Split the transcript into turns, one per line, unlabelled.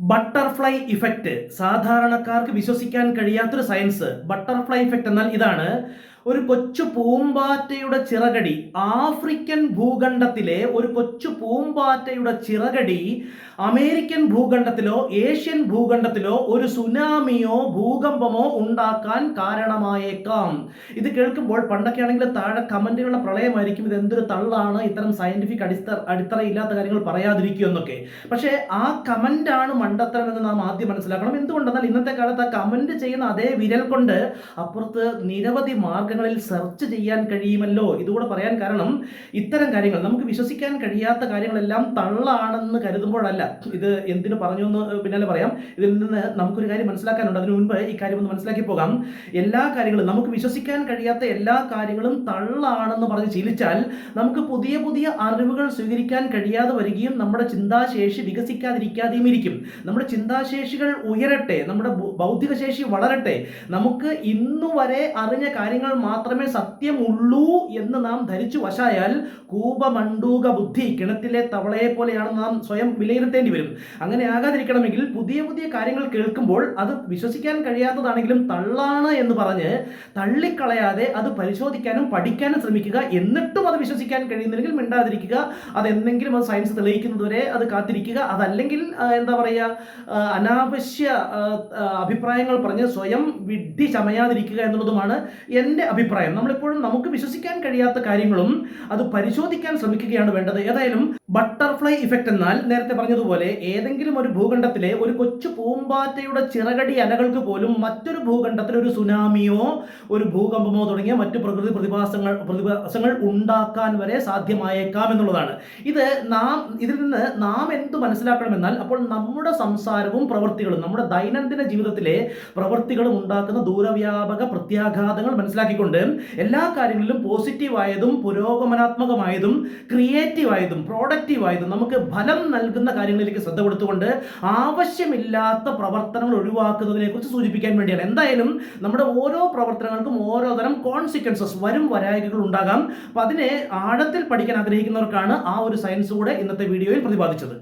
Butterfly effect. സാധാരണക്കാർക്ക് വിശ്വസിക്കാൻ കഴിയാത്തൊരു സയൻസ്. ബട്ടർഫ്ലൈ ഇഫക്റ്റ് എന്നാൽ ഇതാണ് ഒരു കൊച്ചു പൂമ്പാറ്റയുടെ ചിറകടി. ആഫ്രിക്കൻ ഭൂഖണ്ഡത്തിലെ ഒരു കൊച്ചു പൂമ്പാറ്റയുടെ ചിറകടി അമേരിക്കൻ ഭൂഖണ്ഡത്തിലോ ഏഷ്യൻ ഭൂഖണ്ഡത്തിലോ ഒരു സുനാമിയോ ഭൂകമ്പമോ ഉണ്ടാക്കാൻ കാരണമായേക്കാം. ഇത് കേൾക്കുമ്പോൾ പണ്ടൊക്കെ ആണെങ്കിൽ താഴെ കമന്റുകളുടെ പ്രളയമായിരിക്കും. ഇത് എന്തൊരു തള്ളാണ്? ഇത്തരം സയന്റിഫിക് അടിസ്ഥ അടിത്തറയില്ലാത്ത കാര്യങ്ങൾ പറയാതിരിക്കും എന്നൊക്കെ. പക്ഷേ ആ കമന്റാണ് മണ്ടത്തരം എന്ന് നാം ആദ്യം മനസ്സിലാക്കണം. എന്തുകൊണ്ടെന്നാൽ ഇന്നത്തെ കാലത്ത് ആ കമന്റ് ചെയ്യുന്ന അതേ വിരൽ കൊണ്ട് അപ്പുറത്ത് നിരവധി മാർഗങ്ങളിൽ സെർച്ച് ചെയ്യാൻ കഴിയുമല്ലോ? ഇതുകൂടെ പറയാൻ കാരണം ഇത്തരം കാര്യങ്ങൾ. നമുക്ക് വിശ്വസിക്കാൻ കഴിയാത്ത കാര്യങ്ങളെല്ലാം തള്ളാണെന്ന് കരുതുമ്പോഴല്ല. ഇത് എന്തിനു പറഞ്ഞു എന്ന് പിന്നാലെ പറയാം. ഇതിൽ നിന്ന് നമുക്കൊരു കാര്യം മനസ്സിലാക്കാനുണ്ട്. അതിനു മുൻപ് ഈ കാര്യം ഒന്ന് മനസ്സിലാക്കി പോകാം. എല്ലാ കാര്യങ്ങളും നമുക്ക് വിശ്വസിക്കാൻ കഴിയാത്ത എല്ലാ കാര്യങ്ങളും തള്ളാണെന്ന് പറഞ്ഞ് ശീലിച്ചാൽ നമുക്ക് പുതിയ പുതിയ അറിവുകൾ സ്വീകരിക്കാൻ കഴിയാതെ വരികയും നമ്മുടെ ചിന്താശേഷി വികസിക്കാതിരിക്കാതെയും ഇരിക്കും. നമ്മുടെ ചിന്താശേഷികൾ ഉയരട്ടെ. നമ്മുടെ ബൗദ്ധിക ശേഷി വളരട്ടെ. നമുക്ക് ഇന്നുവരെ അറിഞ്ഞ കാര്യങ്ങൾ മാത്രമേ സത്യമുള്ളൂ എന്ന് നാം ധരിച്ചു വശായാൽ കൂപമണ്ടൂക ബുദ്ധി കിണറ്റിലെ തവളയെ പോലെയാണ് നാം സ്വയം വിലയിരുത്തേണ്ടി വരും. അങ്ങനെ ആകാതിരിക്കണമെങ്കിൽ പുതിയ പുതിയ കാര്യങ്ങൾ കേൾക്കുമ്പോൾ അത് വിശ്വസിക്കാൻ കഴിയാത്തതാണെങ്കിലും തള്ളാണ് എന്ന് പറഞ്ഞ് തള്ളിക്കളയാതെ അത് പരിശോധിക്കാനും പഠിക്കാനും ശ്രമിക്കുക. എന്നിട്ടും അത് വിശ്വസിക്കാൻ കഴിയുന്നില്ലെങ്കിൽ മിണ്ടാതിരിക്കുക. അതെന്തെങ്കിലും അത് സയൻസ് തെളിയിക്കുന്നതുവരെ അത് കാത്തിരിക്കുക. അതല്ലെങ്കിൽ എന്താ പറയുക അനാവശ്യ അഭിപ്രായങ്ങൾ പറഞ്ഞ് സ്വയം വിഡ്ഢി ചമയാതിരിക്കുക എന്നുള്ളതുമാണ് എന്റെ അഭിപ്രായം. നമ്മളിപ്പോഴും നമുക്ക് വിശ്വസിക്കാൻ കഴിയാത്ത കാര്യങ്ങളും അത് പരിശോധിക്കാൻ ശ്രമിക്കുകയാണ് വേണ്ടത്. ഏതായാലും ബട്ടർഫ്ലൈ ഇഫക്റ്റ് എന്നാൽ നേരത്തെ പറഞ്ഞതുപോലെ ഏതെങ്കിലും ഒരു ഭൂഖണ്ഡത്തിലെ ഒരു കൊച്ചു പൂമ്പാറ്റയുടെ ചിറകടി അലകൾക്ക് പോലും മറ്റൊരു ഭൂഖണ്ഡത്തിൽ ഒരു സുനാമിയോ ഒരു ഭൂകമ്പമോ തുടങ്ങിയ മറ്റു പ്രകൃതി പ്രതിഭാസങ്ങൾ പ്രതിഭാസങ്ങൾ ഉണ്ടാക്കാൻ വരെ സാധ്യമായേക്കാം എന്നുള്ളതാണ്. ഇത് നാം ഇതിൽ നിന്ന് നാം എന്ത് മനസ്സിലാക്കണമെന്നാൽ അപ്പോൾ നമ്മുടെ സംസാരവും പ്രവൃത്തികളും നമ്മുടെ ദൈനംദിന ജീവിതത്തിലെ പ്രവൃത്തികളും ഉണ്ടാക്കുന്ന ദൂരവ്യാപക പ്രത്യാഘാതങ്ങൾ മനസ്സിലാക്കിക്കൊണ്ട് എല്ലാ കാര്യങ്ങളിലും പോസിറ്റീവായതും പുരോഗമനാത്മകമായതും ക്രിയേറ്റീവായതും പ്രോഡക്റ്റീവായതും നമുക്ക് ഫലം നൽകുന്ന കാര്യങ്ങളിലേക്ക് ശ്രദ്ധ കൊടുത്തുകൊണ്ട് ആവശ്യമില്ലാത്ത പ്രവർത്തനങ്ങൾ ഒഴിവാക്കുന്നതിനെ കുറിച്ച് സൂചിപ്പിക്കാൻ വേണ്ടിയാണ്. എന്തായാലും നമ്മുടെ ഓരോ പ്രവർത്തനങ്ങൾക്കും ഓരോ തരം കോൺസിക്വൻസസ് വരും വരായകൾ ഉണ്ടാകാം. അപ്പം അതിനെ ആഴത്തിൽ പഠിക്കാൻ ആഗ്രഹിക്കുന്നവർക്കാണ് ആ ഒരു സയൻസ് കൂടെ ഇന്നത്തെ വീഡിയോയിൽ പ്രതിപാദിച്ചത്.